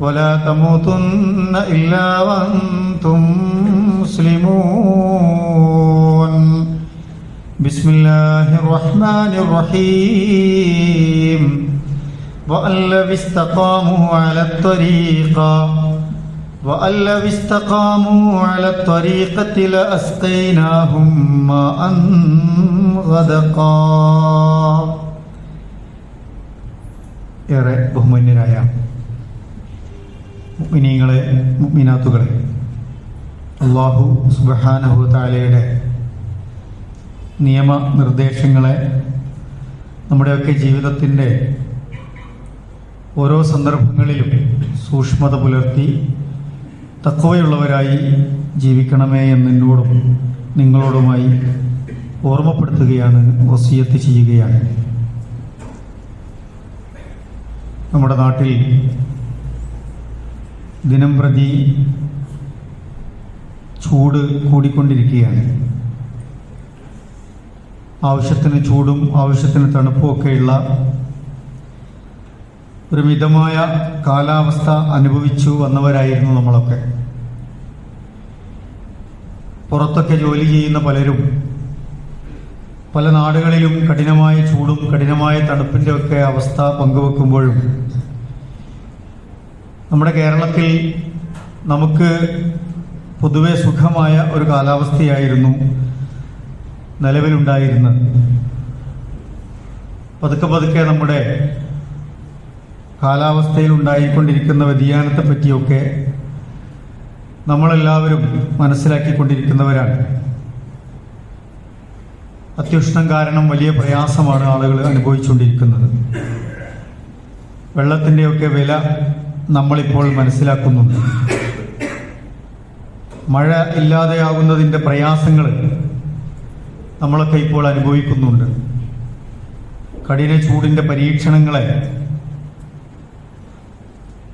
ولا تموتن إلا وأنتم مسلمون بسم الله الرحمن الرحيم وأن لو استقاموا على الطريقة وأن لو استقاموا على الطريقة لأسقيناهم ماء غدقا ഏറെ ബഹുമാന്യരായ മുഅ്മിനീങ്ങളെ മുഅ്മിനാത്തുകളെ അള്ളാഹു സുബ്ഹാനഹു താലയുടെ നിയമ നിർദ്ദേശങ്ങളെ നമ്മുടെയൊക്കെ ജീവിതത്തിന്റെ ഓരോ സന്ദർഭങ്ങളിലും സൂക്ഷ്മത പുലർത്തി തക്കവയുള്ളവരായി ജീവിക്കണമേ എന്നോടും നിങ്ങളോടുമായി ഓർമ്മപ്പെടുത്തുകയാണ് വസീയത്ത് ചെയ്യുകയാണ്. നമ്മുടെ നാട്ടിൽ ദിനം പ്രതി ചൂട് കൂടിക്കൊണ്ടിരിക്കുകയാണ്. ആവശ്യത്തിന് ചൂടും ആവശ്യത്തിന് തണുപ്പും ഒക്കെയുള്ള ഒരു മിതമായ കാലാവസ്ഥ അനുഭവിച്ചു വന്നവരായിരുന്നു നമ്മളൊക്കെ. പുറത്തൊക്കെ ജോലി ചെയ്യുന്ന പലരും പല നാടുകളിലും കഠിനമായ ചൂടും കഠിനമായ തണുപ്പിന്റെ ഒക്കെ അവസ്ഥ പങ്കുവെക്കുമ്പോഴും നമ്മുടെ കേരളത്തിൽ നമുക്ക് പൊതുവെ സുഖമായ ഒരു കാലാവസ്ഥയായിരുന്നു നിലവിലുണ്ടായിരുന്നത്. പതുക്കെ പതുക്കെ നമ്മുടെ കാലാവസ്ഥയിൽ ഉണ്ടായിക്കൊണ്ടിരിക്കുന്ന വ്യതിയാനത്തെ പറ്റിയൊക്കെ നമ്മളെല്ലാവരും മനസ്സിലാക്കിക്കൊണ്ടിരിക്കുന്നവരാണ്. അത്യുഷ്ണം കാരണം വലിയ പ്രയാസമാണ് ആളുകൾ അനുഭവിച്ചുകൊണ്ടിരിക്കുന്നത്. വെള്ളത്തിന്റെയൊക്കെ വില നമ്മളിപ്പോൾ മനസ്സിലാക്കുന്നുണ്ട്. മഴ ഇല്ലാതെയാകുന്നതിന്റെ പ്രയാസങ്ങൾ നമ്മളൊക്കെ ഇപ്പോൾ അനുഭവിക്കുന്നുണ്ട്. കഠിന ചൂടിന്റെ പരീക്ഷണങ്ങളെ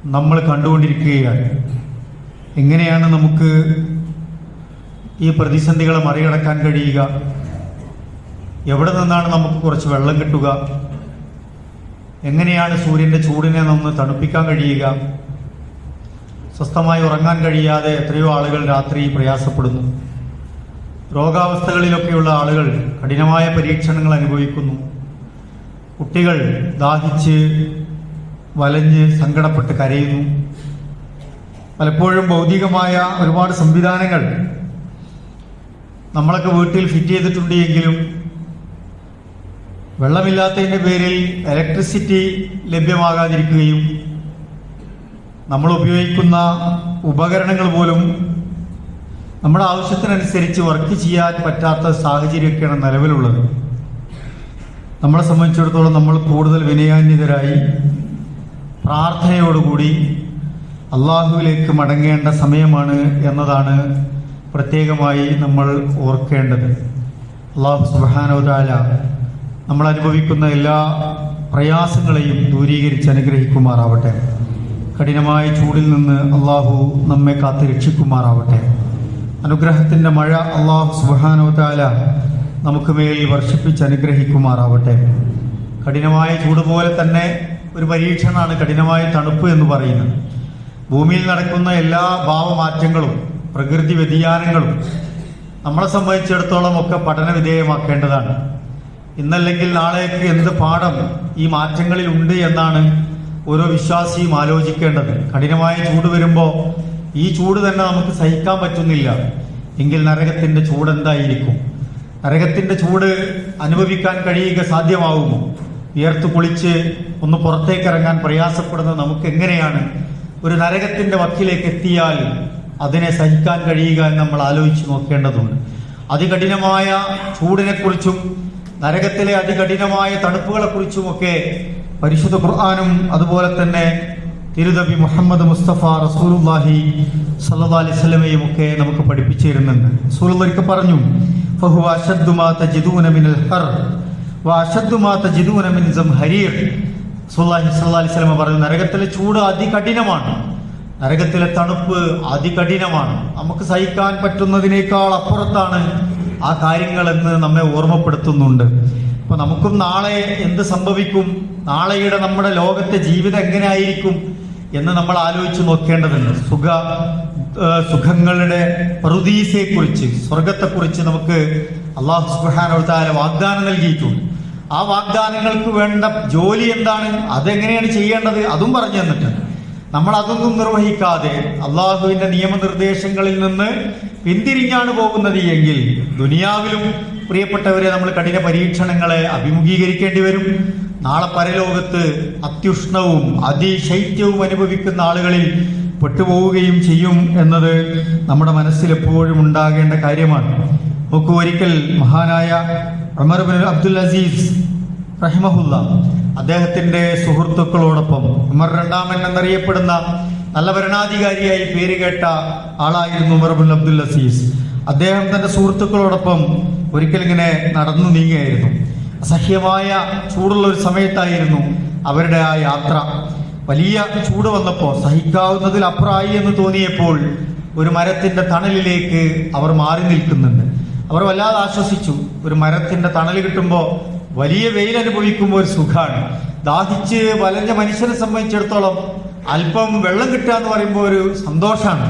നമ്മൾ കണ്ടുകൊണ്ടിരിക്കുകയാണ്. എങ്ങനെയാണ് നമുക്ക് ഈ പ്രതിസന്ധികളെ മറികടക്കാൻ കഴിയുക? എവിടെ നിന്നാണ് നമുക്ക് കുറച്ച് വെള്ളം കിട്ടുക? എങ്ങനെയാണ് സൂര്യന്റെ ചൂടിനെ നമ്മൾ തണുപ്പിക്കാൻ കഴിയുക? സ്വസ്ഥമായി ഉറങ്ങാൻ കഴിയാതെ എത്രയോ ആളുകൾ രാത്രി പ്രയാസപ്പെടുന്നു. രോഗാവസ്ഥകളിലൊക്കെയുള്ള ആളുകൾ കഠിനമായ പരീക്ഷണങ്ങൾ അനുഭവിക്കുന്നു. കുട്ടികൾ ദാഹിച്ച് വലഞ്ഞ് സങ്കടപ്പെട്ട് കരയുന്നു. പലപ്പോഴും ഭൗതികമായ ഒരുപാട് സംവിധാനങ്ങൾ നമ്മളൊക്കെ വീട്ടിൽ ഫിറ്റ് ചെയ്തിട്ടുണ്ട് എങ്കിലും വെള്ളമില്ലാത്തതിന്റെ പേരിൽ ഇലക്ട്രിസിറ്റി ലഭ്യമാകാതിരിക്കുകയും നമ്മൾ ഉപയോഗിക്കുന്ന ഉപകരണങ്ങൾ പോലും നമ്മുടെ ആവശ്യത്തിനനുസരിച്ച് വർക്ക് ചെയ്യാൻ പറ്റാത്ത സാഹചര്യമൊക്കെയാണ് നിലവിലുള്ളത്. നമ്മളെ സംബന്ധിച്ചിടത്തോളം നമ്മൾ കൂടുതൽ വിനയാന്യതരായി പ്രാർത്ഥനയോടുകൂടി അള്ളാഹുവിലേക്ക് മടങ്ങേണ്ട സമയമാണ് എന്നതാണ് പ്രത്യേകമായി നമ്മൾ ഓർക്കേണ്ടത്. അള്ളാഹു സുബാനോദാല നമ്മൾ അനുഭവിക്കുന്ന എല്ലാ പ്രയാസങ്ങളെയും ദൂരീകരിച്ച് അനുഗ്രഹിക്കുമാറാവട്ടെ. കഠിനമായ ചൂടിൽ നിന്ന് അള്ളാഹു നമ്മെ കാത്ത് രക്ഷിക്കുമാറാവട്ടെ. അനുഗ്രഹത്തിന്റെ മഴ അള്ളാഹു സുബാനോദാല നമുക്ക് മേൽ വർഷിപ്പിച്ച് അനുഗ്രഹിക്കുമാറാവട്ടെ. കഠിനമായ ചൂട് പോലെ തന്നെ ഒരു പരീക്ഷണമാണ് കഠിനമായ തണുപ്പ് എന്ന് പറയുന്നത്. ഭൂമിയിൽ നടക്കുന്ന എല്ലാ ഭാവമാറ്റങ്ങളും പ്രകൃതി വ്യതിയാനങ്ങളും നമ്മളെ സംബന്ധിച്ചിടത്തോളം ഒക്കെ പഠന വിധേയമാക്കേണ്ടതാണ് ഇന്നല്ലെങ്കിൽ നാളേക്ക് എന്ത് പാഠം ഈ മാറ്റങ്ങളിൽ ഉണ്ട് എന്നാണ് ഓരോ വിശ്വാസിയും ആലോചിക്കേണ്ടത്. കഠിനമായ ചൂട് വരുമ്പോൾ ഈ ചൂട് തന്നെ നമുക്ക് സഹിക്കാൻ പറ്റുന്നില്ല. എങ്കിൽ നരകത്തിന്റെ ചൂട് എന്തായിരിക്കും? നരകത്തിന്റെ ചൂട് അനുഭവിക്കാൻ കഴിയുക സാധ്യമാവുമോ? ഉയർത്ത് കുളിച്ച് ഒന്ന് പുറത്തേക്ക് ഇറങ്ങാൻ പ്രയാസപ്പെടുന്നത് നമുക്ക് എങ്ങനെയാണ്? ഒരു നരകത്തിന്റെ വക്കിലേക്ക് എത്തിയാൽ അതിനെ സഹിക്കാൻ കഴിയുക എന്ന് നമ്മൾ ആലോചിച്ച് നോക്കേണ്ടതുണ്ട്. അതികഠിനമായ ചൂടിനെക്കുറിച്ചും നരകത്തിലെ അതികഠിനമായ തണുപ്പുകളെക്കുറിച്ചുമൊക്കെ പരിശുദ്ധ ഖുർആാനും അതുപോലെ തന്നെ തിരുനബി മുഹമ്മദ് മുസ്തഫ റസൂലുല്ലാഹി സല്ലാ അലൈഹി വസല്ലമയും ഒക്കെ നമുക്ക് പഠിപ്പിച്ചു തരുന്നുണ്ട് പറഞ്ഞു തജിദൂന മിനൽ ഹർ വ തജിദൂന മിൻ അലൈഹി വസല്ലമ പറഞ്ഞു നരകത്തിലെ ചൂട് അതികഠിനമാണ്. നരകത്തിലെ തണുപ്പ് അതികഠിനമാണ്. നമുക്ക് സഹിക്കാൻ പറ്റുന്നതിനേക്കാൾ അപ്പുറത്താണ് ആ കാര്യങ്ങളെന്ന് നമ്മെ ഓർമ്മപ്പെടുത്തുന്നുണ്ട്. അപ്പൊ നമുക്കും നാളെ എന്ത് സംഭവിക്കും? നാളെയുടെ നമ്മുടെ ലോകത്തെ ജീവിതം എങ്ങനെയായിരിക്കും എന്ന് നമ്മൾ ആലോചിച്ച് നോക്കേണ്ടതുണ്ട്. സുഖ സുഖങ്ങളുടെ പ്രതീസയെക്കുറിച്ച് സ്വർഗത്തെക്കുറിച്ച് നമുക്ക് അള്ളാഹു സുബാനോത്താല വാഗ്ദാനം നൽകിയിട്ടുണ്ട്. ആ വാഗ്ദാനങ്ങൾക്ക് വേണ്ട ജോലി എന്താണ്? അതെങ്ങനെയാണ് ചെയ്യേണ്ടത്? അതും പറഞ്ഞു തന്നിട്ടുണ്ട്. നമ്മൾ അതൊന്നും നിർവഹിക്കാതെ അള്ളാഹുവിന്റെ നിയമനിർദ്ദേശങ്ങളിൽ നിന്ന് പിന്തിരിഞ്ഞാണ് പോകുന്നത് എങ്കിൽ ദുനിയാവിലും പ്രിയപ്പെട്ടവരെ നമ്മൾ കഠിന പരീക്ഷണങ്ങളെ അഭിമുഖീകരിക്കേണ്ടി വരും. നാളെ പരലോകത്ത് അത്യുഷ്ണവും അതിശൈത്യവും അനുഭവിക്കുന്ന ആളുകളിൽ പെട്ടുപോവുകയും ചെയ്യും എന്നത് നമ്മുടെ മനസ്സിൽ എപ്പോഴും ഉണ്ടാകേണ്ട കാര്യമാണ്. നോക്കൂ ഒരിക്കൽ മഹാനായ ഉമർ ബിൻ അബ്ദുൽ അസീസ് റഹിമഹുല്ല അദ്ദേഹത്തിന്റെ സുഹൃത്തുക്കളോടൊപ്പം ഉമർ രണ്ടാമൻ എന്നറിയപ്പെടുന്ന നല്ല ഭരണാധികാരിയായി പേര് കേട്ട ആളായിരുന്നു ഉമർ ബിൻ അബ്ദുൽ അസീസ്. അദ്ദേഹം തന്റെ സുഹൃത്തുക്കളോടൊപ്പം ഒരിക്കലിങ്ങനെ നടന്നു നീങ്ങിയായിരുന്നു അസഹ്യമായ ചൂടുള്ള ഒരു സമയത്തായിരുന്നു അവരുടെ ആ യാത്ര. വലിയ ചൂട് വന്നപ്പോൾ സഹിക്കാവുന്നതിൽ അപ്പുറമായി എന്ന് തോന്നിയപ്പോൾ ഒരു മരത്തിന്റെ തണലിലേക്ക് അവർ മാറി നിൽക്കുന്നുണ്ട്. അവർ വല്ലാതെ ആശ്വസിച്ചു. ഒരു മരത്തിന്റെ തണൽ കിട്ടുമ്പോൾ വലിയ വെയിൽ അനുഭവിക്കുമ്പോൾ ഒരു സുഖമാണ് ദാഹിച്ച് വലഞ്ഞ മനുഷ്യനെ സംബന്ധിച്ചിടത്തോളം അല്പം വെള്ളം കിട്ടുക എന്ന് പറയുമ്പോൾ ഒരു സന്തോഷമാണ്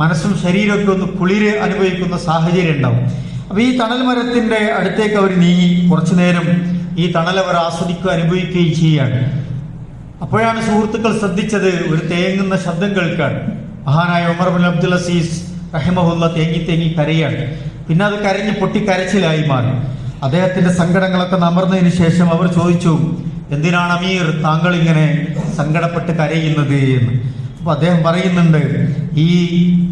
മനസ്സും ശരീരമൊക്കെ ഒന്ന് കുളിര് അനുഭവിക്കുന്ന സാഹചര്യം ഉണ്ടാവും. അപ്പൊ ഈ തണൽ മരത്തിന്റെ അടുത്തേക്ക് അവർ നീങ്ങി കുറച്ചു നേരം ഈ തണൽ അവർ ആസ്വദിക്കുക അനുഭവിക്കുകയും ചെയ്യുകയാണ്. അപ്പോഴാണ് സുഹൃത്തുക്കൾ ശ്രദ്ധിച്ചത് ഒരു തേങ്ങുന്ന ശബ്ദം കേൾക്കാൻ. മഹാനായ ഉമർ ബിൻ അബ്ദുൽ അസീസ് റഹിമഹുല്ല തേങ്ങി തേങ്ങി കരയാണ്. പിന്നെ അത് കരഞ്ഞ് പൊട്ടി കരച്ചിലായി മാറി. അദ്ദേഹത്തിന്റെ സങ്കടങ്ങളൊക്കെ നമർന്നതിന് ശേഷം അവർ ചോദിച്ചു എന്തിനാണ് അമീർ താങ്കൾ ഇങ്ങനെ സങ്കടപ്പെട്ട് കരയുന്നത് എന്ന്? അപ്പൊ അദ്ദേഹം പറയുന്നുണ്ട് ഈ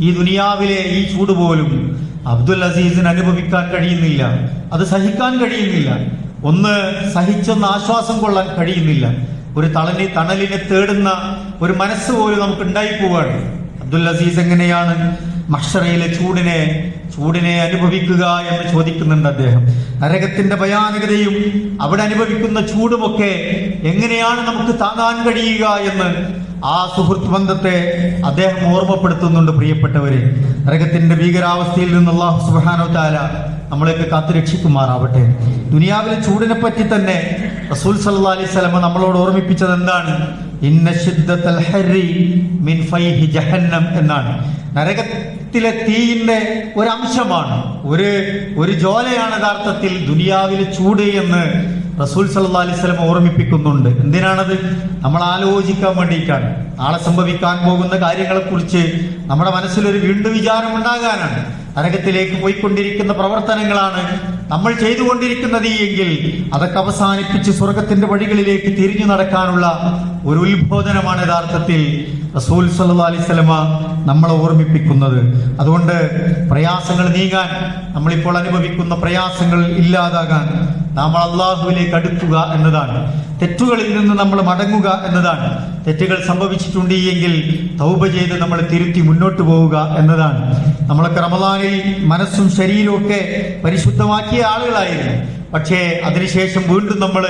ഈ ദുനിയാവിലെ ഈ ചൂട് പോലും അബ്ദുൽ അസീസിന് അനുഭവിക്കാൻ കഴിയുന്നില്ല. അത് സഹിക്കാൻ കഴിയുന്നില്ല. ഒന്ന് സഹിച്ചൊന്ന് ആശ്വാസം കൊള്ളാൻ കഴിയുന്നില്ല. ഒരു തളനി തണലിനെ തേടുന്ന ഒരു മനസ്സ് പോലും നമുക്ക് ഉണ്ടായി പോവാണ് അബ്ദുൽ അസീസ് എങ്ങനെയാണ് മഷറയിലെ ചൂടിനെ ചൂടിനെ അനുഭവിക്കുക എന്ന് ചോദിക്കുന്നുണ്ട് അദ്ദേഹം. നരകത്തിന്റെ ഭയാനകതയും അവിടെ അനുഭവിക്കുന്ന ചൂടുമൊക്കെ എങ്ങനെയാണ് നമുക്ക് താങ്ങാൻ കഴിയുക എന്ന് ആ സുഹൃത്ത് ബന്ധത്തെ അദ്ദേഹം ഓർമ്മപ്പെടുത്തുന്നുണ്ട് പ്രിയപ്പെട്ടവരെ. നരകത്തിന്റെ ഭീകരാവസ്ഥയിൽ നിന്നുള്ള സുബാനോ താല നമ്മളെയൊക്കെ കാത്തു രക്ഷിക്കുമാറാവട്ടെ. ദുനിയാവിലെ ചൂടിനെ പറ്റി തന്നെ റസൂൽ സല്ലാ അലൈഹി സ്വലമ നമ്മളോട് ഓർമ്മിപ്പിച്ചത് എന്താണ്? ഇന്ന മിൻ ഫൈഹി ജഹന്നം എന്നാണ്. നരകത്തിലെ തീയിന്റെ ഒരു അംശമാണ് ഒരു ഒരു ജോലയാണ് യഥാർത്ഥത്തിൽ ദുനിയാവിലെ ചൂട് എന്ന് റസൂൽ സല്ലാ അലൈഹി സ്വലം ഓർമ്മിപ്പിക്കുന്നുണ്ട്. എന്തിനാണത്? നമ്മൾ ആലോചിക്കാൻ വേണ്ടിയിട്ടാണ്. നാളെ സംഭവിക്കാൻ പോകുന്ന കാര്യങ്ങളെക്കുറിച്ച് നമ്മുടെ മനസ്സിലൊരു വീണ്ടും വിചാരം ഉണ്ടാകാനാണ് നരകത്തിലേക്ക് പോയിക്കൊണ്ടിരിക്കുന്ന പ്രവർത്തനങ്ങളാണ് നമ്മൾ ചെയ്തുകൊണ്ടിരിക്കുന്നത് എങ്കിൽ അതൊക്കെ അവസാനിപ്പിച്ച് സ്വർഗത്തിന്റെ വഴികളിലേക്ക് തിരിഞ്ഞു നടക്കാനുള്ള ഒരു ഉത്ബോധനമാണ് യഥാർത്ഥത്തിൽ റസൂൽ സല്ലാ അലിസ്ലമ നമ്മളെ ഓർമ്മിപ്പിക്കുന്നത്. അതുകൊണ്ട് പ്രയാസങ്ങൾ നീങ്ങാൻ നമ്മളിപ്പോൾ അനുഭവിക്കുന്ന പ്രയാസങ്ങൾ ഇല്ലാതാകാൻ നമ്മൾ അള്ളാഹുവിലേക്ക് അടുക്കുക എന്നതാണ്. തെറ്റുകളിൽ നിന്ന് നമ്മൾ മടങ്ങുക എന്നതാണ്. തെറ്റുകൾ സംഭവിച്ചിട്ടുണ്ട് എങ്കിൽ തൗബ ചെയ്ത് നമ്മൾ തിരുത്തി മുന്നോട്ട് പോവുക എന്നതാണ്. നമ്മളൊക്കെ റമദാനിൽ മനസ്സും ശരീരവും ഒക്കെ പരിശുദ്ധമാക്കിയ ആളുകളായിരുന്നു. പക്ഷേ അതിനുശേഷം വീണ്ടും നമ്മൾ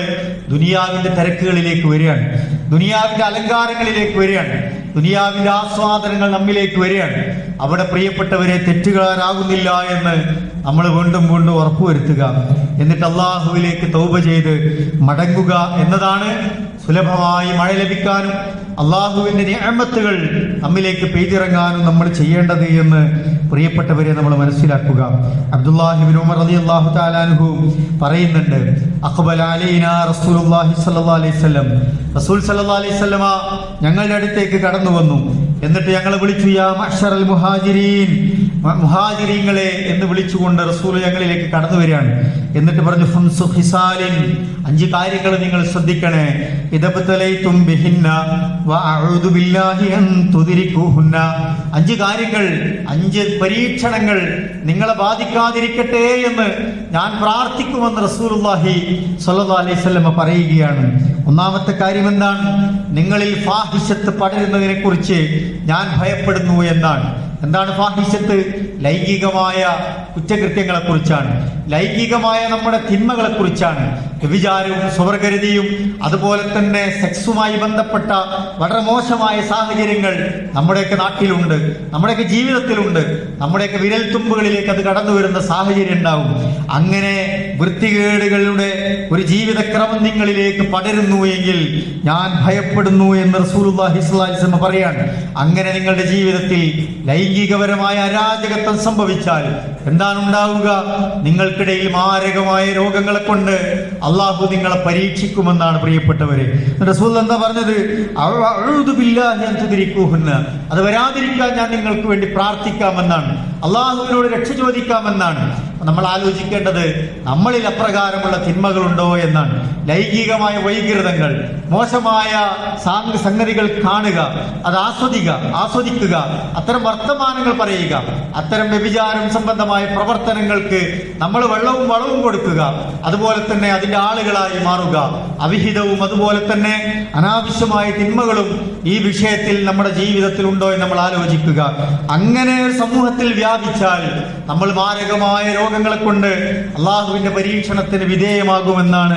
ദുനിയാവിന്റെ തിരക്കുകളിലേക്ക് വരികയാണ്. ദുനിയാവിന്റെ അലങ്കാരങ്ങളിലേക്ക് വരികയാണ്. ദുനിയാവിന്റെ ആസ്വാദനങ്ങൾ നമ്മിലേക്ക് വരികയാണ്. അവിടെ പ്രിയപ്പെട്ടവരെ തെറ്റുകാരാകുന്നില്ല എന്ന് നമ്മൾ വീണ്ടും വീണ്ടും ഉറപ്പുവരുത്തുക. എന്നിട്ട് അള്ളാഹുവിലേക്ക് തൗബ ചെയ്ത് മടങ്ങുക എന്നതാണ് സുലഭമായി മഴ ലഭിക്കാനും അള്ളാഹുവിന്റെ നിയമത്തുകൾ നമ്മിലേക്ക് പെയ്തിറങ്ങാനും നമ്മൾ ചെയ്യേണ്ടത് എന്ന് പ്രിയപ്പെട്ടവരെ നമ്മൾ മനസ്സിലാക്കുക. അബ്ദുല്ലാഹിബിൻ ഉമർ അലി അള്ളാഹു താലാനുഹു പറയുന്നുണ്ട് അക്ബൽ അലൈന റസൂലുള്ളാഹി സല്ലാ അലൈഹി വസല്ലം. റസൂൽ സല്ലാ അലൈഹി വസല്ലമ ഞങ്ങളുടെ അടുത്തേക്ക് കടന്നു വന്നു എന്നിട്ട് ഞങ്ങളെ വിളിച്ചു യാ മഹ്ശറൽ മുഹാജിരീൻ മുഹാജിരീങ്ങളെ എന്ന് വിളിച്ചുകൊണ്ട് റസൂൽ ഞങ്ങളിലേക്ക് കടന്നു വരികയാണ്. എന്നിട്ട് പറഞ്ഞു ഫുൻസു ഹിസാലിൻ അഞ്ച് കാര്യങ്ങൾ നിങ്ങൾ ശ്രദ്ധിക്കണേ. ബിഹിന്ന വഅഊദു ബില്ലാഹി അൻ അഞ്ച് കാര്യങ്ങൾ അഞ്ച് പരീക്ഷണങ്ങൾ നിങ്ങളെ ബാധിക്കാതിരിക്കട്ടെ എന്ന് ഞാൻ പ്രാർത്ഥിക്കുമെന്ന് റസൂലുള്ളാഹി സ്വല്ലല്ലാഹി അലൈഹി വസല്ലം പറയുകയാണ്. ഒന്നാമത്തെ കാര്യം എന്താണ് നിങ്ങളിൽ ഫാഹിഷത്ത് പടരുന്നതിനെ കുറിച്ച് ഞാൻ ഭയപ്പെടുന്നു എന്നാണ്. എന്താണ് ഫാഹിഷത്ത്? ലൈംഗികമായ കുറ്റകൃത്യങ്ങളെ കുറിച്ചാണ് ലൈംഗികമായ നമ്മുടെ തിന്മകളെ കുറിച്ചാണ് വ്യഭിചാരവും സ്വവർഗരതിയും അതുപോലെ തന്നെ സെക്സുമായി ബന്ധപ്പെട്ട വളരെ മോശമായ സാഹചര്യങ്ങൾ നമ്മുടെയൊക്കെ നാട്ടിലുണ്ട്. നമ്മുടെയൊക്കെ ജീവിതത്തിലുണ്ട്. നമ്മുടെയൊക്കെ വിരൽ തുമ്പുകളിലേക്ക് അത് കടന്നു വരുന്ന സാഹചര്യം ഉണ്ടാവും. അങ്ങനെ വൃത്തികേടുകളുടെ ഒരു ജീവിതക്രമം നിങ്ങളിലേക്ക് പടരുന്നു എങ്കിൽ ഞാൻ ഭയപ്പെടുന്നു എന്ന് വസല്ലം പറയാണ് അങ്ങനെ നിങ്ങളുടെ ജീവിതത്തിൽ ലൈംഗികപരമായ അരാജകത്വം സംഭവിച്ചാൽ എന്താണ് ഉണ്ടാവുക നിങ്ങൾക്കിടയിൽ മാരകമായ രോഗങ്ങളെ കൊണ്ട് അള്ളാഹു നിങ്ങളെ പരീക്ഷിക്കുമെന്നാണ് പ്രിയപ്പെട്ടവരെ. റസൂൽ എന്താ പറഞ്ഞത്? അഴുതുപില്ലാതിരിക്കൂഹെന്ന് അഊദു ബില്ലാഹി അൻ തുദ്രികൂഹുന്ന." അത് വരാതിരിക്കാൻ ഞാൻ നിങ്ങൾക്ക് വേണ്ടി പ്രാർത്ഥിക്കാമെന്നാണ്. അള്ളാഹുവിനോട് രക്ഷ ചോദിക്കാമെന്നാണ്. നമ്മൾ ആലോചിക്കേണ്ടത് നമ്മളിൽ അപ്രകാരമുള്ള തിന്മകളുണ്ടോ എന്നാണ്. ലൈംഗികമായ വൈകൃതങ്ങൾ മോശമായ സംഗതികൾ കാണുക അത് ആസ്വദിക്കുക ആസ്വദിക്കുക അത്തരം വർത്തമാനങ്ങൾ പറയുക അത്തരം വ്യഭിചാരം സംബന്ധമായ പ്രവർത്തനങ്ങൾക്ക് നമ്മൾ വെള്ളവും വളവും കൊടുക്കുക അതുപോലെ തന്നെ അതിന്റെ ആളുകളായി മാറുക അവിഹിതവും അതുപോലെ തന്നെ അനാവശ്യമായ തിന്മകളും ഈ വിഷയത്തിൽ നമ്മുടെ ജീവിതത്തിൽ ഉണ്ടോ എന്ന് നമ്മൾ ആലോചിക്കുക. അങ്ങനെ ഒരു സമൂഹത്തിൽ വ്യാപിച്ചാൽ നമ്മൾ മാരകമായ രോഗങ്ങളെ കൊണ്ട് അള്ളാഹുവിന്റെ പരീക്ഷണത്തിന് വിധേയമാകുമെന്നാണ്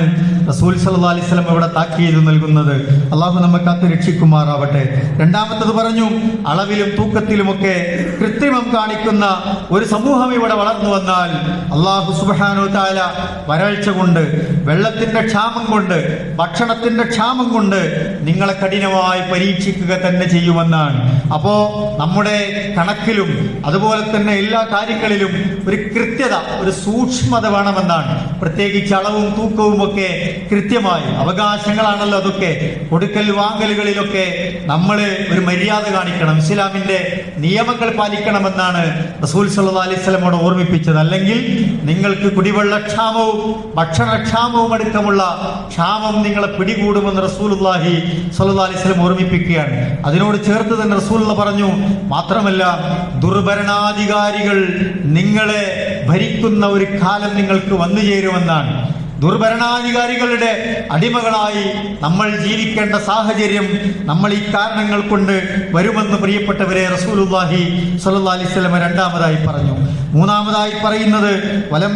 റസൂൽ സല്ലാ അലൈഹി വസല്ലം ഇവിടെ താക്കീത് നൽകുന്നത്. അള്ളാഹു നമ്മെ കാത്തു രക്ഷിക്കുമാറാവട്ടെ. രണ്ടാമത്തത് പറഞ്ഞു അളവിലും തൂക്കത്തിലുമൊക്കെ കൃത്രിമം കാണിക്കുന്ന ഒരു സമൂഹം ഇവിടെ വളർന്നു വന്നാൽ അള്ളാഹു സുബാനു താല വരൾച്ച കൊണ്ട് വെള്ളത്തിന്റെ ക്ഷാമം കൊണ്ട് ഭക്ഷണത്തിന്റെ ക്ഷാമം കൊണ്ട് നിങ്ങളെ കഠിനമായി പരീക്ഷിക്കുക തന്നെ ചെയ്യുമെന്നാണ്. അപ്പോ നമ്മുടെ കണക്കിലും അതുപോലെ തന്നെ എല്ലാ കാര്യങ്ങളിലും ഒരു കൃത്യത ഒരു സൂക്ഷ്മത വേണമെന്നാണ് പ്രത്യേകിച്ച് അളവും തൂക്കവും ഒക്കെ കൃത്യമായി അവകാശങ്ങളാണല്ലോ അതൊക്കെ. കൊടുക്കൽ വാങ്ങലുകളിലൊക്കെ നമ്മൾ ഒരു മര്യാദ കാണിക്കണം. ഇസ്ലാമിന്റെ നിയമങ്ങൾ പാലിക്കണമെന്നാണ് റസൂൽ സല്ലാ അലൈഹി വസല്ലമയോട് ഓർമ്മിപ്പിച്ചത്. അല്ലെങ്കിൽ നിങ്ങൾക്ക് കുടിവെള്ളക്ഷാമവും ഭക്ഷണക്ഷാമവും അടക്കമുള്ള ക്ഷാമം നിങ്ങളെ പിടികൂടുമെന്ന് റസൂലുള്ളാഹി സല്ലാ അലൈഹി വസല്ലം ഓർമ്മിപ്പിക്കുകയാണ്. അതിനോട് ചേർത്ത് തന്നെ റസൂൽ പറഞ്ഞു മാത്രമല്ല ദുർഭരണാധികാരികൾ നിങ്ങളെ ഭരിക്കുന്ന ഒരു കാലം നിങ്ങൾക്ക് വന്നു ചേരുമെന്നാണ്. ദുർഭരണാധികാരികളുടെ അടിമകളായി നമ്മൾ ജീവിക്കേണ്ട സാഹചര്യം നമ്മൾ ഈ കാരണങ്ങൾ കൊണ്ട് വരുമെന്ന് പ്രിയപ്പെട്ടവരെ സ്വല്ലല്ലാഹി അലൈഹി വസല്ലം രണ്ടാമതായി പറഞ്ഞു. മൂന്നാമതായി പറയുന്നത് വലം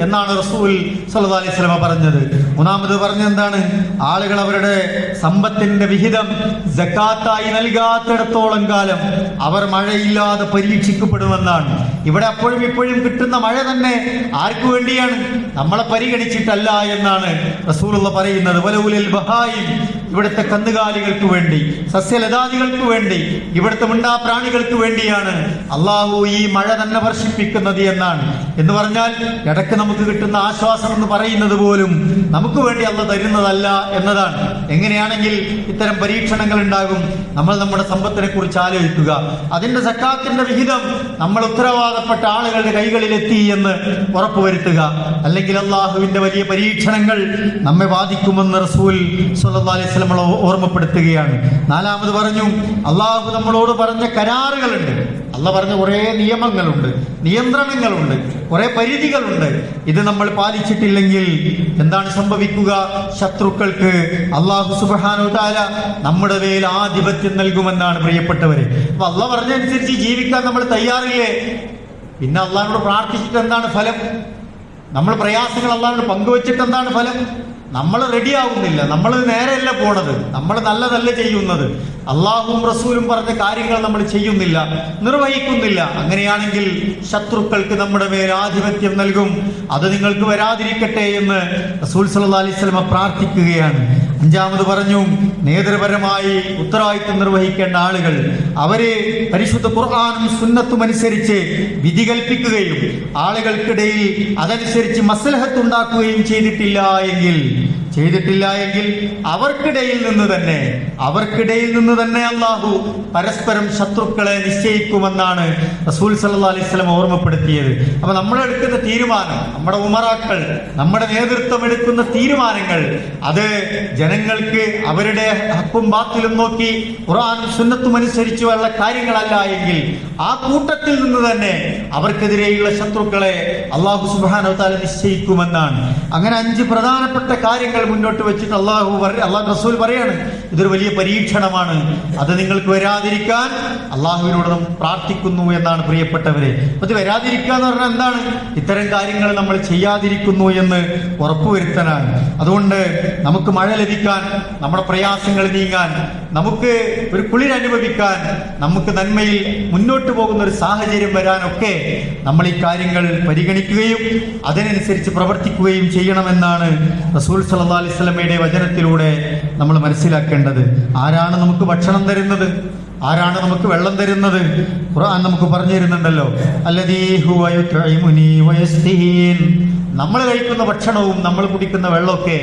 എന്നാണ് റസൂൽ സല്ലല്ലാഹു അലൈഹി വസല്ലം പറഞ്ഞത്. മൂന്നാമത് പറഞ്ഞത് എന്താണ്? ആളുകൾ അവരുടെ സമ്പത്തിന്റെ വിഹിതം ജക്കാത്തായി നൽകാത്തിടത്തോളം കാലം അവർ മഴയില്ലാതെ പരീക്ഷിക്കപ്പെടുമെന്നാണ്. ഇവിടെ അപ്പോഴും ഇപ്പോഴും കിട്ടുന്ന മഴ തന്നെ ആർക്കു വേണ്ടിയാണ്? നമ്മളെ പരിഗണിച്ചിട്ടല്ല എന്നാണ് റസൂലുള്ള പറയുന്നത്. ഇവിടുത്തെ കന്നുകാലികൾക്ക് വേണ്ടി സസ്യലതാദികൾക്ക് വേണ്ടി ഇവിടുത്തെ മുണ്ടാപ്രാണികൾക്ക് വേണ്ടിയാണ് അള്ളാഹു ഈ മഴ തന്നെ വർഷിപ്പിക്കുന്നത് എന്നാണ്. എന്ന് പറഞ്ഞാൽ ഇടയ്ക്ക് നമുക്ക് കിട്ടുന്ന ആശ്വാസം എന്ന് പറയുന്നത് പോലും നമുക്ക് വേണ്ടി അല്ല തരുന്നതല്ല എന്നതാണ്. എങ്ങനെയാണെങ്കിൽ ഇത്തരം പരീക്ഷണങ്ങൾ ഉണ്ടാകും. നമ്മൾ നമ്മുടെ സമ്പത്തിനെ കുറിച്ച് ആലോചിക്കുക. അതിന്റെ സക്കാത്തിന്റെ വിഹിതം നമ്മൾ ഉത്തരവാദപ്പെട്ട ആളുകളുടെ കൈകളിലെത്തി എന്ന് ഉറപ്പുവരുത്തുക. അല്ലെങ്കിൽ അള്ളാഹുവിന്റെ വലിയ പരീക്ഷണങ്ങൾ നമ്മെ ബാധിക്കുമെന്ന് റസൂൽ സല്ലല്ലാഹു അലൈഹി നമ്മളെ ഓർമ്മപ്പെടുത്തുകയാണ്. നാലാമത് പറഞ്ഞു അള്ളാഹു നമ്മളോട് പറഞ്ഞ കരാറുകളുണ്ട്. അല്ല പറഞ്ഞ കുറേ നിയമങ്ങളുണ്ട് നിയന്ത്രണങ്ങളുണ്ട് കുറെ പരിധികളുണ്ട്. ഇത് നമ്മൾ പാലിച്ചിട്ടില്ലെങ്കിൽ എന്താണ് സംഭവിക്കുക? ശത്രുക്കൾക്ക് അള്ളാഹു സുബാനു താല നമ്മുടെ മേൽ ആധിപത്യം നൽകുമെന്നാണ് പ്രിയപ്പെട്ടവരെ. അപ്പൊ അള്ള പറഞ്ഞനുസരിച്ച് ജീവിക്കാൻ നമ്മൾ തയ്യാറില്ലേ? പിന്നെ അള്ളാഹിനോട് പ്രാർത്ഥിച്ചിട്ട് എന്താണ് ഫലം? നമ്മൾ പ്രയാസങ്ങൾ അള്ളാഹിനോട് പങ്കുവച്ചിട്ട് എന്താണ് ഫലം? നമ്മൾ റെഡിയാവുന്നില്ല നമ്മൾ നേരെയല്ല പോണത്. നമ്മൾ നല്ലതല്ല ചെയ്യുന്നത്. അള്ളാഹും റസൂലും പറഞ്ഞ കാര്യങ്ങൾ നമ്മൾ ചെയ്യുന്നില്ല. നിർവഹിക്കുന്നില്ല. അങ്ങനെയാണെങ്കിൽ ശത്രുക്കൾക്ക് നമ്മുടെ മേൽ ആധിപത്യം നൽകും. അത് നിങ്ങൾക്ക് വരാതിരിക്കട്ടെ എന്ന് റസൂൽ സല്ലാ അലൈഹി സ്വലമ പ്രാർത്ഥിക്കുകയാണ്. അഞ്ചാമത് പറഞ്ഞു നേതൃപരമായി ഉത്തരവാദിത്വം നിർവഹിക്കേണ്ട ആളുകൾ അവരെ പരിശുദ്ധ ഖുർആാനും സുന്നത്തും അനുസരിച്ച് വിധി കൽപ്പിക്കുകയും ആളുകൾക്കിടയിൽ അതനുസരിച്ച് മസലഹത്ത് ഉണ്ടാക്കുകയും ചെയ്തിട്ടില്ല എങ്കിൽ ചെയ്തിട്ടില്ല എങ്കിൽ അവർക്കിടയിൽ നിന്ന് തന്നെ അവർക്കിടയിൽ നിന്ന് തന്നെ അള്ളാഹു പരസ്പരം ശത്രുക്കളെ നിശ്ചയിക്കുമെന്നാണ് റസൂൽ സല്ലാ അലൈഹി സ്വലം ഓർമ്മപ്പെടുത്തിയത്. അപ്പൊ നമ്മൾ എടുക്കുന്ന തീരുമാനം നമ്മുടെ ഉമറാക്കൾ നമ്മുടെ നേതൃത്വം എടുക്കുന്ന തീരുമാനങ്ങൾ അത് ജനങ്ങൾക്ക് അവരുടെ ഹക്കും ബാത്തിലും നോക്കി ഖുറാനും സുന്നത്തും അനുസരിച്ചുള്ള കാര്യങ്ങളല്ല എങ്കിൽ ആ കൂട്ടത്തിൽ നിന്ന് തന്നെ അവർക്കെതിരെയുള്ള ശത്രുക്കളെ അള്ളാഹു സുബാനവതാല നിശ്ചയിക്കുമെന്നാണ്. അങ്ങനെ അഞ്ച് പ്രധാനപ്പെട്ട കാര്യങ്ങൾ മുന്നോട്ട് വെച്ചിട്ട് അള്ളാഹു അള്ളാഹു റസൂൽ പറയാണ് ഇതൊരു വലിയ പരീക്ഷണമാണ്. അത് നിങ്ങൾക്ക് വരാതിരിക്കാൻ അള്ളാഹുവിനോട് പ്രാർത്ഥിക്കുന്നു എന്നാണ് പ്രിയപ്പെട്ടവരെ. അത് വരാതിരിക്കുക എന്ന് പറഞ്ഞാൽ എന്താണ്? ഇത്തരം കാര്യങ്ങൾ നമ്മൾ ചെയ്യാതിരിക്കുന്നു എന്ന് ഉറപ്പുവരുത്താനാണ്. അതുകൊണ്ട് നമുക്ക് മഴ ലഭിക്കാൻ നമ്മുടെ പ്രയാസങ്ങൾ നീങ്ങാൻ നമുക്ക് ഒരു കുളിർ അനുഭവിക്കാൻ നമുക്ക് നന്മയിൽ മുന്നോട്ട് പോകുന്ന ഒരു സാഹചര്യം വരാനൊക്കെ നമ്മൾ ഈ കാര്യങ്ങൾ പരിഗണിക്കുകയും അതിനനുസരിച്ച് പ്രവർത്തിക്കുകയും ചെയ്യണമെന്നാണ് റസൂൽ സല്ലല്ലാഹു അലൈഹി വസല്ലമയുടെ വചനത്തിലൂടെ നമ്മൾ മനസ്സിലാക്കേണ്ടത് ആരാണ് നമുക്ക് ഭക്ഷണം തരുന്നത്? ആരാണ് നമുക്ക് വെള്ളം തരുന്നത്? ഖുർആൻ നമുക്ക് പറഞ്ഞു തരുന്നുണ്ടല്ലോ നമ്മൾ കഴിക്കുന്ന ഭക്ഷണവും നമ്മൾ കുടിക്കുന്ന വെള്ളമൊക്കെ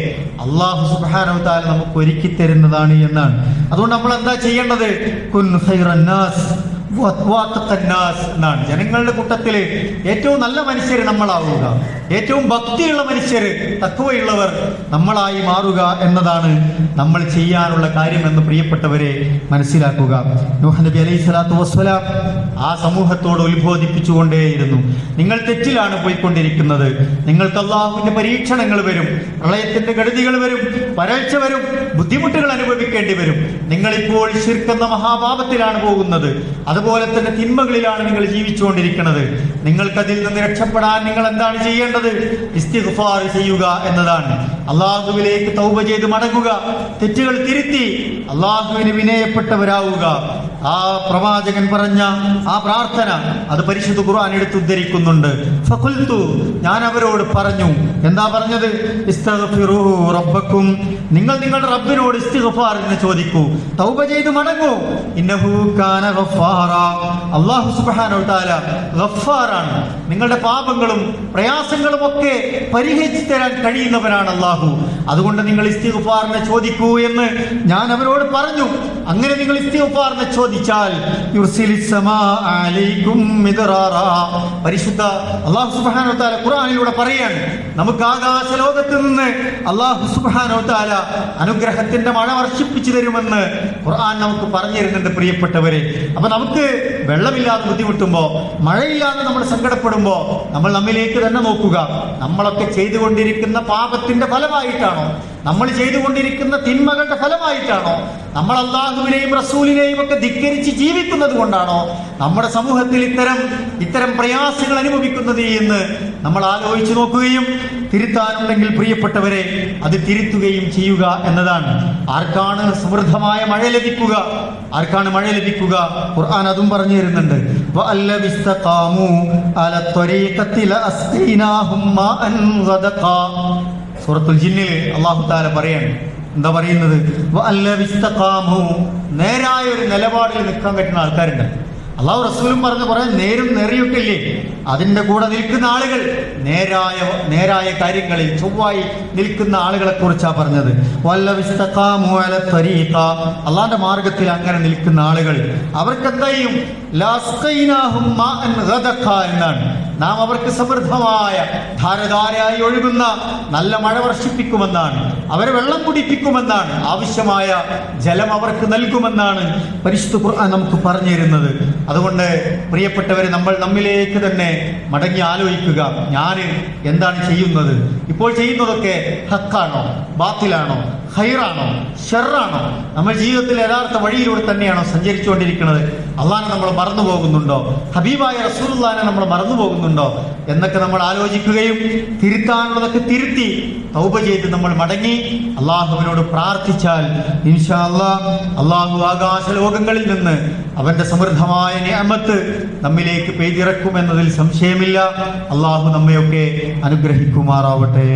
അള്ളാഹു സുബ്ഹാനഹു തആല നമുക്ക് ഒരുക്കി തരുന്നതാണ് എന്നാണ്. അതുകൊണ്ട് നമ്മൾ എന്താ ചെയ്യേണ്ടത്? കുൻ എന്നാണ്. ജനങ്ങളുടെ കൂട്ടത്തിൽ ഏറ്റവും നല്ല മനുഷ്യർ നമ്മളാവുക. ഏറ്റവും ഭക്തിയുള്ള മനുഷ്യർ തക്കുവയുള്ളവർ നമ്മളായി മാറുക എന്നതാണ് നമ്മൾ ചെയ്യാനുള്ള കാര്യമെന്ന് പ്രിയപ്പെട്ടവരെ മനസ്സിലാക്കുക. നൂഹ് നബി അലൈഹി സ്വലാത്തു വസ്സലാം ആ സമൂഹത്തോട് ഉത്ബോധിപ്പിച്ചുകൊണ്ടേയിരുന്നു. നിങ്ങൾ തെറ്റിലാണ് പോയിക്കൊണ്ടിരിക്കുന്നത്. നിങ്ങൾക്ക് അള്ളാഹുവിന്റെ പരീക്ഷണങ്ങൾ വരും പ്രളയത്തിന്റെ ഗടുതികൾ വരും വരൾച്ച വരും ബുദ്ധിമുട്ടുകൾ അനുഭവിക്കേണ്ടി വരും. നിങ്ങളിപ്പോൾ ശിർക്കുന്ന മഹാപാപത്തിലാണ് പോകുന്നത്. അതുപോലെ തന്നെ തിന്മകളിലാണ് നിങ്ങൾ ജീവിച്ചുകൊണ്ടിരിക്കുന്നത്. നിങ്ങൾക്കതിൽ നിന്ന് രക്ഷപ്പെടാൻ നിങ്ങൾ എന്താണ് ചെയ്യേണ്ടത്? ഇസ്തിഗ്ഫാർ ചെയ്യുക എന്നതാണ്. അള്ളാഹുവിലേക്ക് തൗബ ചെയ്ത് മടങ്ങുക തെറ്റുകൾ തിരുത്തി അള്ളാഹുവിന് വിനയപ്പെട്ടവരാവുക. ആ പ്രവാചകൻ പറഞ്ഞ ആ പ്രാർത്ഥന അത് പരിശുദ്ധ ഖുർആൻ എടുത്ത് ഉദ്ധരിക്കുന്നുണ്ട്. ഫഖുൽതു ഞാൻ അവരോട് പറഞ്ഞു എന്താ പറഞ്ഞത്? റബ്ബക്കും നിങ്ങൾ നിങ്ങളുടെ റബ്ബിനോട് ഇസ്തിഗ്ഫാറിന് ചോദിക്കൂ. തൗബ ചെയ്ത് മടങ്ങൂ. ഇന്നഹു കാന സുബ്ഹാനഹു തആല ഗഫാറാണ്. നിങ്ങളുടെ പാപങ്ങളും പ്രയാസങ്ങളും ഒക്കെ പരിഹരിച്ചു തരാൻ കഴിയുന്നവനാണ് അല്ലാഹു. അതുകൊണ്ട് നിങ്ങൾ ഇസ്തിഗ്ഫാറിനെ ചോദിക്കൂ എന്ന് ഞാൻ അവരോട് പറഞ്ഞു. അങ്ങനെ നിങ്ങൾ ഇസ്തിഗ്ഫാറിനെ ചോദിച്ചാൽ. പരിശുദ്ധ അല്ലാഹു സുബ്ഹാനഹു തആല ഖുറാനിലൂടെ പറയാണ് നമുക്ക് ആകാശ ലോകത്ത് നിന്ന് അള്ളാഹു സുബാനോ താല അനുഗ്രഹത്തിന്റെ മഴ വർഷിപ്പിച്ചു തരുമെന്ന് ഖുർആൻ നമുക്ക് പറഞ്ഞു തരുന്നുണ്ട് പ്രിയപ്പെട്ടവരെ. അപ്പൊ നമുക്ക് വെള്ളമില്ലാതെ ബുദ്ധിമുട്ടുമ്പോ മഴയില്ലാതെ നമ്മൾ സങ്കടപ്പെടുമ്പോ നമ്മൾ നമ്മിലേക്ക് തന്നെ നോക്കുക. നമ്മളൊക്കെ ചെയ്തുകൊണ്ടിരിക്കുന്ന പാപത്തിന്റെ ഫലമായിട്ടാണോ നമ്മൾ ചെയ്തുകൊണ്ടിരിക്കുന്ന തിന്മകളുടെ ഫലമായിട്ടാണോ? നമ്മൾ അള്ളാഹുവിനെയും റസൂലിനെയും ഒക്കെ ധിക്കരിച്ച് ജീവിക്കുന്നത് കൊണ്ടാണോ? നമ്മുടെ സമൂഹത്തിൽ ഇത്തരം ഇത്തരം പ്രയാസങ്ങൾ അനുഭവിക്കുന്നത് എന്ന് നമ്മൾ ആലോചിച്ചു നോക്കുകയും തിരുത്താനുണ്ടെങ്കിൽ പ്രിയപ്പെട്ടവരെ അത് തിരുത്തുകയും ചെയ്യുക എന്നതാണ്. ആർക്കാണ് സമൃദ്ധമായ മഴ ലഭിക്കുക? ആർക്കാണ് മഴ ലഭിക്കുക? ഖുർആൻ അതും പറഞ്ഞു തരുന്നുണ്ട്. അല സൂറത്തുൽ ജിന്നിൽ അള്ളാഹു താല പറയാണ്. എന്താ പറയുന്നത്. നേരായ ഒരു നിലപാടിൽ നിൽക്കാൻ പറ്റുന്ന ആൾക്കാരുണ്ട്. അള്ളാഹു റസൂലും പറഞ്ഞ പറയാൻ നേരും നേറിയിട്ടില്ലേ? അതിന്റെ കൂടെ നിൽക്കുന്ന ആളുകൾ നേരായ നേരായ കാര്യങ്ങളിൽ ചൊവ്വായി നിൽക്കുന്ന ആളുകളെ കുറിച്ചാണ് പറഞ്ഞത്. അള്ളാന്റെ മാർഗത്തിൽ അങ്ങനെ നിൽക്കുന്ന ആളുകൾ. അവർക്ക് എന്തായും എന്നാണ്. നാം അവർക്ക് സമൃദ്ധമായ ധാരധാരയായി ഒഴുകുന്ന നല്ല മഴ വർഷിപ്പിക്കുമെന്നാണ്. അവരെ വെള്ളം കുടിപ്പിക്കുമെന്നാണ്. ആവശ്യമായ ജലം അവർക്ക് നൽകുമെന്നാണ് പരിശുദ്ധ ഖുർആൻ നമുക്ക് പറഞ്ഞു തരുന്നത്. അതുകൊണ്ട് പ്രിയപ്പെട്ടവരെ നമ്മൾ നമ്മിലേക്ക് തന്നെ മടങ്ങി ആലോചിക്കുക. ഞാൻ എന്താണ് ചെയ്യുന്നത്? ഇപ്പോൾ ചെയ്യുന്നതൊക്കെ ഹക്കാണോ? ബാത്തിലാണോ? ഹൈറാണോ ഷെറാണോ നമ്മൾ ജീവിതത്തിൽ യഥാർത്ഥ വഴിയിലൂടെ തന്നെയാണോ സഞ്ചരിച്ചുകൊണ്ടിരിക്കുന്നത്? അള്ളാനെ നമ്മൾ മറന്നു പോകുന്നുണ്ടോ? ഹബീബായ റസൂലുള്ളാനെ നമ്മൾ മറന്നു പോകുന്നുണ്ടോ? എന്നൊക്കെ നമ്മൾ ആലോചിക്കുകയും തിരുത്താനുള്ളതൊക്കെ തിരുത്തി തൗപ ചെയ്ത് നമ്മൾ മടങ്ങി അള്ളാഹുവിനോട് പ്രാർത്ഥിച്ചാൽ ഇൻഷാ അള്ളാഹ് അള്ളാഹു ആകാശ ലോകങ്ങളിൽ നിന്ന് അവന്റെ സമൃദ്ധമായ നിയമത്ത് നമ്മിലേക്ക് പെയ്തിറക്കുമെന്നതിൽ സംശയമില്ല. അള്ളാഹു നമ്മയൊക്കെ അനുഗ്രഹിക്കുമാറാവട്ടെ.